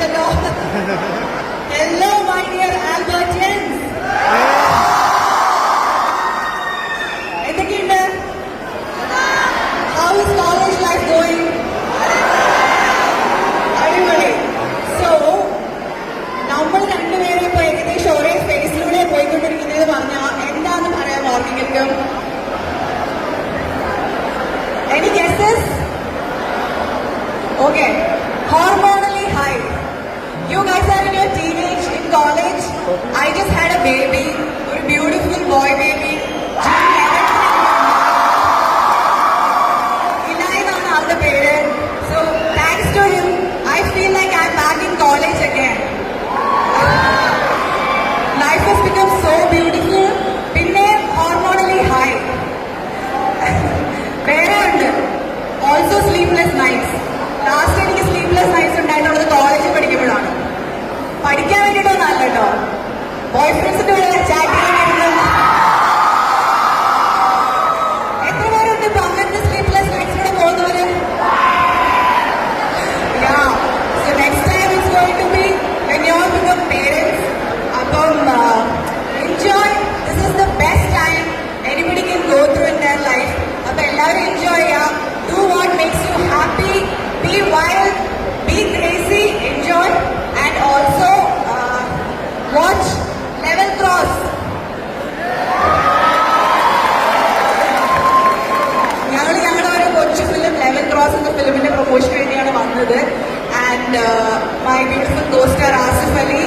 the Lord. Hello, my dear Albertians. എന്തൊക്കെയുണ്ട്? How is college life going അടിപൊളി. So നമ്മൾ രണ്ടുപേരും ഇപ്പൊ ഏകദേശം ഒരേ സ്പേസിലൂടെ പോയിക്കൊണ്ടിരിക്കുന്നത് പറഞ്ഞാൽ എന്താന്ന് പറയാൻ ഓർമ്മിക്കും any guesses okay also sleepless nights. Last year, sleepless nights. Post വേണ്ടിയാണ് വന്നത്. And my beautiful costar Asif Ali